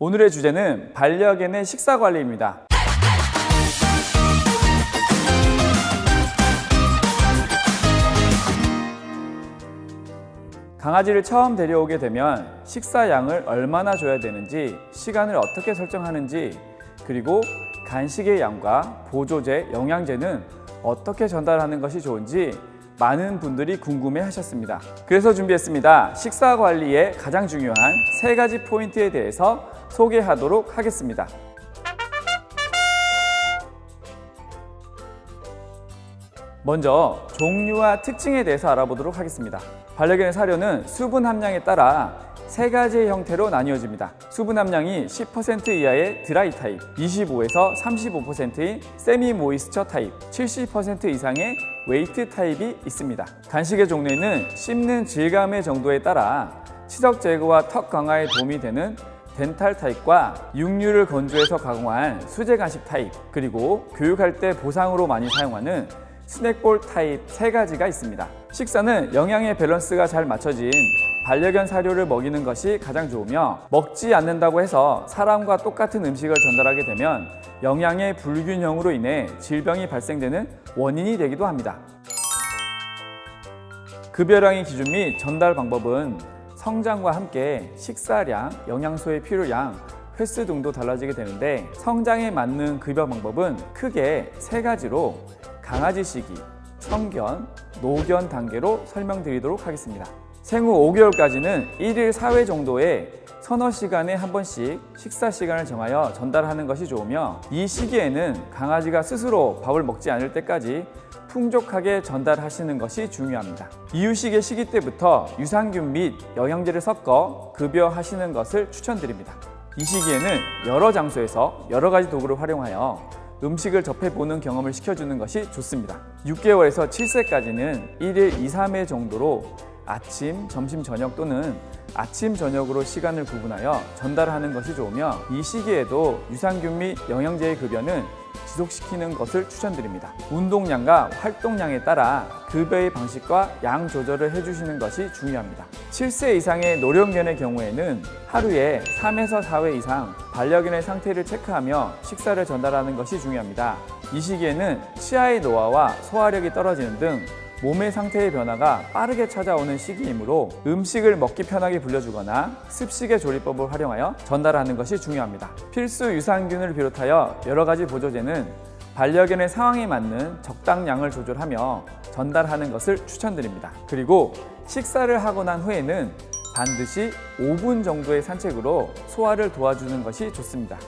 오늘의 주제는 반려견의 식사 관리입니다. 강아지를 처음 데려오게 되면 식사 양을 얼마나 줘야 되는지, 시간을 어떻게 설정하는지, 그리고 간식의 양과 보조제, 영양제는 어떻게 전달하는 것이 좋은지 많은 분들이 궁금해 하셨습니다. 그래서 준비했습니다. 식사 관리의 가장 중요한 세 가지 포인트에 대해서 소개하도록 하겠습니다. 먼저 종류와 특징에 대해서 알아보도록 하겠습니다. 반려견의 사료는 수분 함량에 따라 세 가지의 형태로 나뉘어집니다. 수분 함량이 10% 이하의 드라이 타입, 25에서 35%인 세미 모이스처 타입, 70% 이상의 웨이트 타입이 있습니다. 간식의 종류에는 씹는 질감의 정도에 따라 치석 제거와 턱 강화에 도움이 되는 덴탈 타입과 육류를 건조해서 가공한 수제 간식 타입, 그리고 교육할 때 보상으로 많이 사용하는 스낵볼 타입 세 가지가 있습니다. 식사는 영양의 밸런스가 잘 맞춰진 반려견 사료를 먹이는 것이 가장 좋으며 먹지 않는다고 해서 사람과 똑같은 음식을 전달하게 되면 영양의 불균형으로 인해 질병이 발생되는 원인이 되기도 합니다. 급여량의 기준 및 전달 방법은 성장과 함께 식사량, 영양소의 필요량, 횟수 등도 달라지게 되는데 성장에 맞는 급여 방법은 크게 세 가지로 강아지 시기, 성견, 노견 단계로 설명드리도록 하겠습니다. 생후 5개월까지는 1일 4회 정도의 서너 시간에 한 번씩 식사 시간을 정하여 전달하는 것이 좋으며 이 시기에는 강아지가 스스로 밥을 먹지 않을 때까지 풍족하게 전달하시는 것이 중요합니다. 이유식의 시기 때부터 유산균 및 영양제를 섞어 급여하시는 것을 추천드립니다. 이 시기에는 여러 장소에서 여러 가지 도구를 활용하여 음식을 접해보는 경험을 시켜주는 것이 좋습니다. 6개월에서 7세까지는 1일 2, 3회 정도로 아침, 점심, 저녁 또는 아침, 저녁으로 시간을 구분하여 전달하는 것이 좋으며 이 시기에도 유산균 및 영양제의 급여는 지속시키는 것을 추천드립니다. 운동량과 활동량에 따라 급여의 방식과 양 조절을 해주시는 것이 중요합니다. 7세 이상의 노령견의 경우에는 하루에 3에서 4회 이상 반려견의 상태를 체크하며 식사를 전달하는 것이 중요합니다. 이 시기에는 치아의 노화와 소화력이 떨어지는 등 몸의 상태의 변화가 빠르게 찾아오는 시기이므로 음식을 먹기 편하게 불려주거나 습식의 조리법을 활용하여 전달하는 것이 중요합니다. 필수 유산균을 비롯하여 여러 가지 보조제는 반려견의 상황에 맞는 적당량을 조절하며 전달하는 것을 추천드립니다. 그리고 식사를 하고 난 후에는 반드시 5분 정도의 산책으로 소화를 도와주는 것이 좋습니다.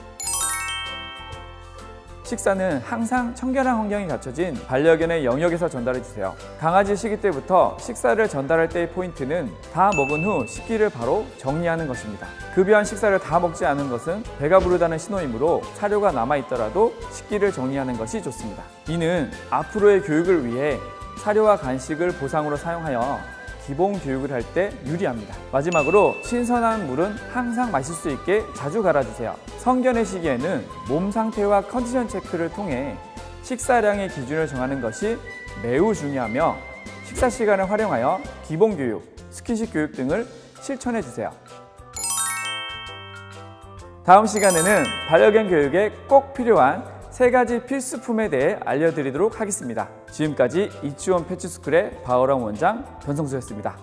식사는 항상 청결한 환경이 갖춰진 반려견의 영역에서 전달해 주세요. 강아지 시기 때부터 식사를 전달할 때의 포인트는 다 먹은 후 식기를 바로 정리하는 것입니다. 급여한 식사를 다 먹지 않은 것은 배가 부르다는 신호이므로 사료가 남아 있더라도 식기를 정리하는 것이 좋습니다. 이는 앞으로의 교육을 위해 사료와 간식을 보상으로 사용하여 기본 교육을 할 때 유리합니다. 마지막으로 신선한 물은 항상 마실 수 있게 자주 갈아주세요. 성견의 시기에는 몸 상태와 컨디션 체크를 통해 식사량의 기준을 정하는 것이 매우 중요하며 식사 시간을 활용하여 기본 교육, 스킨십 교육 등을 실천해 주세요. 다음 시간에는 반려견 교육에 꼭 필요한 세 가지 필수품에 대해 알려드리도록 하겠습니다. 지금까지 이치원 패치스쿨의 바오랑 원장 변성수였습니다.